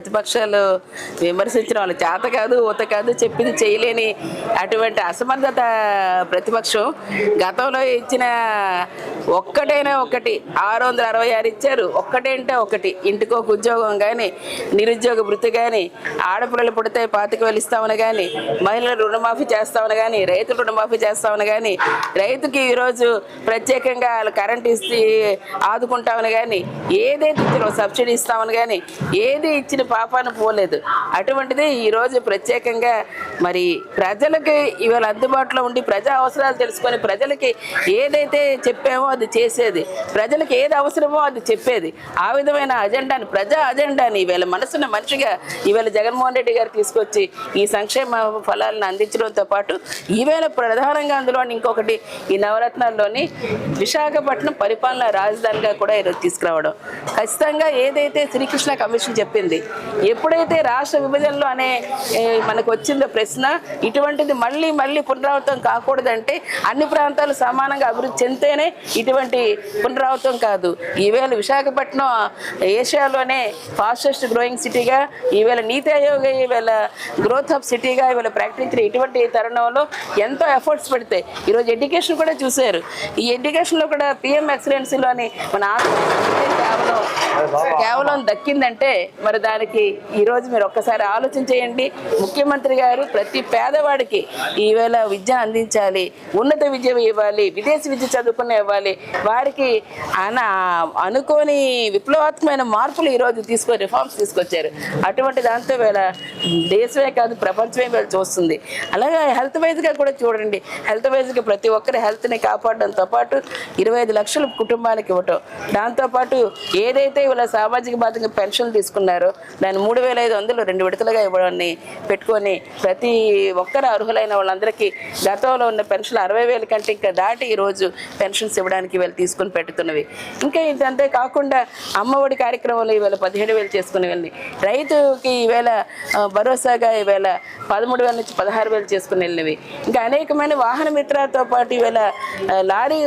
ప్రతిపక్షాలు విమర్శించిన వాళ్ళు చేత కాదు ఊత కాదు చెప్పింది చేయలేని అటువంటి అసమర్థత ప్రతిపక్షం గతంలో ఇచ్చిన ఒక్కటైనా ఒకటి ఆరు వందల అరవై ఆరు ఇచ్చారు. ఒక్కటేంటే ఒకటి. ఇంటికి ఒక ఉద్యోగం కానీ నిరుద్యోగ వృత్తి కానీ ఆడపిల్లలు పుడితే పాతిక వెళ్ళిస్తామని ఇస్తామని కానీ మహిళలు రుణమాఫీ చేస్తామని కానీ రైతులు రుణమాఫీ చేస్తామని కానీ రైతుకి ఈరోజు ప్రత్యేకంగా వాళ్ళు కరెంట్ ఇస్తే ఆదుకుంటామని కానీ ఏదైతే ఇచ్చారో సబ్సిడీ ఇస్తామని కానీ ఏది ఇచ్చిన పాపాన పోలేదు. అటువంటిది ఈరోజు ప్రత్యేకంగా మరి ప్రజలకి ఇవాళ అందుబాటులో ఉండి ప్రజా అవసరాలు తెలుసుకొని ప్రజలకి ఏదైతే చెప్పామో అది చేసేది ప్రజలకు ఏది అవసరమో అది చెప్పేది. ఆ విధమైన అజెండాని ప్రజా అజెండాని ఈవేళ మనసున్న మనిషిగా ఈవేళ జగన్మోహన్ రెడ్డి గారు తీసుకొచ్చి ఈ సంక్షేమ ఫలాలను అందించడంతో పాటు ఈవేళ ప్రధానంగా అందులో ఇంకొకటి ఈ నవరత్నాల్లోని విశాఖపట్నం పరిపాలన రాజధానిగా కూడా ఈరోజు తీసుకురావడం. ఖచ్చితంగా ఏదైతే శ్రీకృష్ణ కమిషన్ చెప్పింది ఎప్పుడైతే రాష్ట్ర విభజనలో అనే మనకు వచ్చిందో ప్రశ్న ఇటువంటిది మళ్ళీ మళ్ళీ పునరావృతం కాకూడదంటే అన్ని ప్రాంతాలు సమానంగా అభివృద్ధి చెందితేనే ఇటువంటి పునరావృతం కాదు. ఈవేళ విశాఖపట్నం ఏషియాలోనే ఫాస్టెస్ట్ గ్రోయింగ్ సిటీగా ఈవేళ నీతి ఆయోగ్ ఈవేళ గ్రోత్ ఆఫ్ సిటీగా ఈవేళ ప్రకటించిన ఇటువంటి తరుణంలో ఎంతో ఎఫర్ట్స్ పెడితే ఈరోజు ఎడ్యుకేషన్ కూడా చూశారు. ఈ ఎడ్యుకేషన్లో కూడా పిఎం ఎక్సలెన్సీలోని మన ఆంధ్రప్రదేశ్ కేవలం కేవలం దక్కిందంటే మరి దానికి ఈరోజు మీరు ఒక్కసారి ఆలోచన చేయండి. ముఖ్యమంత్రి గారు ప్రతి పేదవాడికి ఈవేళ విద్య అందించాలి ఉన్నత విద్య ఇవ్వాలి విదేశీ విద్య చదువుకుని ఇవ్వాలి. వారికి అన అనుకోని విప్లవాత్మకమైన మార్పులు ఈరోజు తీసుకొని రిఫార్మ్స్ తీసుకొచ్చారు. అటువంటి దాంతో వేళ దేశమే కాదు ప్రపంచమే వీళ్ళు చూస్తుంది. అలాగే హెల్త్ వైజ్గా కూడా చూడండి. హెల్త్ వైజ్గా ప్రతి ఒక్కరి హెల్త్ని కాపాడడంతో పాటు ఇరవై ఐదు లక్షలు కుటుంబానికి ఇవ్వటం. దాంతోపాటు ఏదైతే వీళ్ళ సామాజిక బాధ్యత పెన్షన్ తీసుకున్నారో దాన్ని మూడు వేల ఐదు వందలు రెండు విడతలుగా ఇవ్వడాన్ని పెట్టుకొని ప్రతి ఒక్కరు అర్హులైన వాళ్ళందరికీ గతంలో ఉన్న పెన్షన్ అరవై వేల కంటే ఇంకా దాటి ఈరోజు పెన్షన్స్ ఇవ్వడానికి వీళ్ళు తీసుకుని పెడుతున్నవి. ఇంకా ఇదంతే కాకుండా అమ్మఒడి కార్యక్రమంలో ఈవేళ పదిహేడు వేలు చేసుకుని వెళ్ళి రైతుకి ఈవేళ భరోసాగా ఈవేళ పదమూడు వేల నుంచి పదహారు వేలు చేసుకుని వెళ్ళినవి ఇంకా అనేకమైన వాహన మిత్రాలతో పాటు ఈవేళ లారీ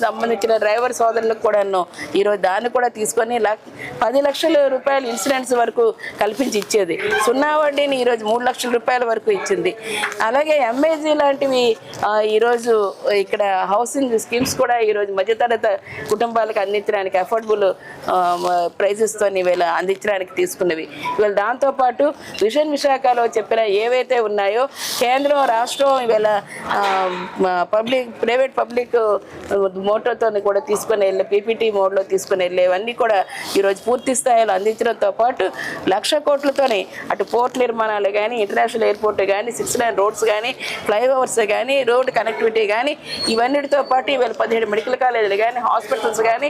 సంబంధించిన డ్రైవర్ సోదరులకు కూడాను ఈరోజు దాన్ని కూడా తీసుకొని లక్ష పది లక్షల రూపాయలు ఇన్సూరెన్స్ వరకు కల్పించి ఇచ్చేది. సున్నా వడ్డీని ఈరోజు మూడు లక్షల రూపాయల వరకు ఇచ్చింది. అలాగే ఎంఏజీ లాంటివి ఈరోజు ఇక్కడ హౌసింగ్ స్కీమ్స్ కూడా ఈరోజు మధ్యతరగతి కుటుంబాలకు అందించడానికి అఫోర్డబుల్ ప్రైజెస్తో ఇవాళ అందించడానికి తీసుకున్నవి. ఇవాళ దాంతోపాటు విషన్ విశాఖలో చెప్పిన ఏవైతే ఉన్నాయో కేంద్రం రాష్ట్రం ఇవాళ పబ్లిక్ ప్రైవేట్ పబ్లిక్ మోటార్తో కూడా తీసుకొని వెళ్ళే పీపీటీ మోడ్లో తీసుకొని వెళ్ళేవన్నీ కూడా ఈరోజు పూర్తి స్థాయిలో అందించడంతో పాటు లక్ష కోట్లతోనే అటు పోర్ట్ నిర్మాణాలు కానీ ఇంటర్నేషనల్ ఎయిర్పోర్ట్ కానీ సిక్స్ లైన్ రోడ్స్ కానీ ఫ్లైఓవర్స్ కానీ రోడ్ కనెక్టివిటీ కానీ ఇవన్నిటితో పాటు ఇవాళ పదిహేడు మెడికల్ కాలేజీలు కానీ హాస్పిటల్స్ కానీ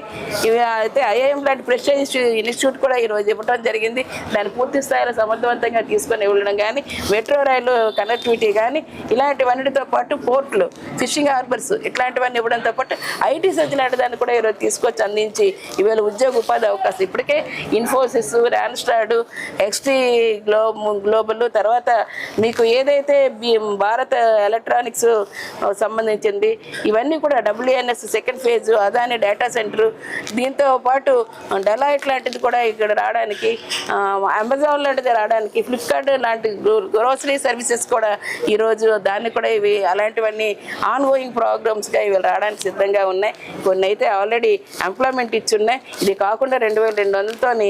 ఇవి అయితే ఐఐఎం లాంటి ప్రెస్టేజ్ ఇన్స్టిట్యూట్ కూడా ఈరోజు ఇవ్వడం జరిగింది. దాన్ని పూర్తి స్థాయిలో సమర్థవంతంగా తీసుకొని వెళ్ళడం కానీ మెట్రో రైలు కనెక్టివిటీ కానీ ఇలాంటివన్నిటితో పాటు పోర్ట్లు ఫిషింగ్ హార్బర్స్ ఇట్లాంటివన్నీ ఇవ్వడంతో పాటు ఐటీ సెజ్ లాంటి దాన్ని కూడా ఈరోజు తీసుకొచ్చి అందించి ఇవాళ ఉద్యోగ ఉపాధి అవకాశం ఇప్పటికే ఇన్ఫోసిస్ ర్యాన్స్టాడ్ ఎక్స్టీ గ్లో గ్లోబల్ తర్వాత మీకు ఏదైతే బి- భారత ఎలక్ట్రానిక్స్ సంబంధించింది ఇవన్నీ కూడా WNS second phase Adani data center దీంతో పాటు డెలాయిట్ లాంటిది కూడా ఇక్కడ రావడానికి అమెజాన్ లాంటిది రావడానికి ఫ్లిప్కార్ట్ లాంటి గ్రోసరీ సర్వీసెస్ కూడా ఈరోజు దాన్ని కూడా ఇవి అలాంటివన్నీ ఆన్ గోయింగ్ ప్రోగ్రామ్స్గా ఇవి రావడానికి సిద్ధంగా ఉన్నాయి. కొన్ని అయితే ఆల్రెడీ ఎంప్లాయ్మెంట్ ఇచ్చి ఉన్నాయి ఇది కాకుండా రెండు వేల రెండు వందలతోని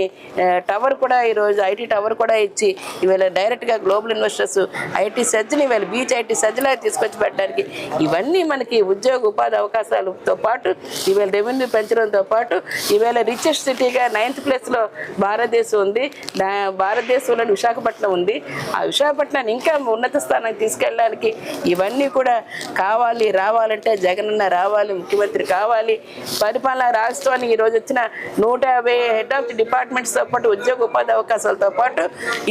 టవర్ కూడా ఈరోజు ఐటీ టవర్ కూడా ఇచ్చి ఇవాళ డైరెక్ట్గా గ్లోబల్ ఇన్వెస్టర్స్ ఐటీ సజ్జని ఇవాళ బీచ్ ఐటీ సజ్జలా తీసుకొచ్చి పెట్టడానికి ఇవన్నీ మనకి ఉద్యోగ ఉపాధి అవకాశాలతో పాటు ఈవేళ రెవెన్యూ పెంచడంతో పాటు ఈవేళ రిచెస్ట్ సిటీగా నైన్త్ ప్లేస్లో భారతదేశం ఉంది. భారతదేశంలోని విశాఖపట్నం ఉంది. ఆ విశాఖపట్నాన్ని ఇంకా ఉన్నత స్థానానికి తీసుకెళ్ళడానికి ఇవన్నీ కూడా కావాలి రావాలంటే జగనన్న రావాలి ముఖ్యమంత్రి కావాలి. పరిపాలన రాష్ట్రానికి ఈరోజు వచ్చిన నూట యాభై హెడ్ ఆఫ్ ది డిపార్ట్మెంట్స్తో పాటు ఉద్యోగ ఉపాధి అవకాశాలతో పాటు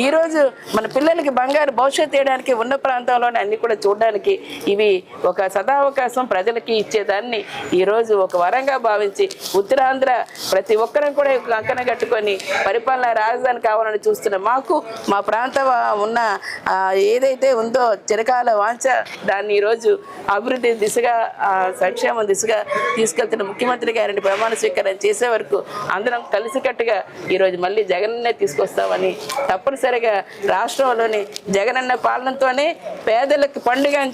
ఈరోజు మన పిల్లలకి బంగారు భవిష్యత్తు ఇవ్వడానికి ఉన్న ప్రాంతంలోనే అన్ని కూడా చూడడానికి ఇవి ఒక సదావకాశం ప్రజలకి ఇచ్చేదాన్ని ఈరోజు ఒక వరంగా భావించి ఉత్తరాంధ్ర ప్రతి ఒక్కరం కూడా కంకణ కట్టుకొని పరిపాలన రాజధాని కావాలని చూస్తున్న మాకు మా ప్రాంతం ఉన్న ఏదైతే ఉందో చిరకాల వాంఛ దాన్ని ఈరోజు అభివృద్ధి దిశగా ఆ, సంక్షేమం దిశగా తీసుకెళ్తున్న ముఖ్యమంత్రి గారిని ప్రమాణ స్వీకారం చేసే వరకు అందరం కలిసికట్టుగా ఈరోజు మళ్ళీ జగనన్నే తీసుకొస్తామని తప్పనిసరిగా రాష్ట్రంలోని జగనన్న పాలనతోనే పేదలకు పండుగ అని చెప్పి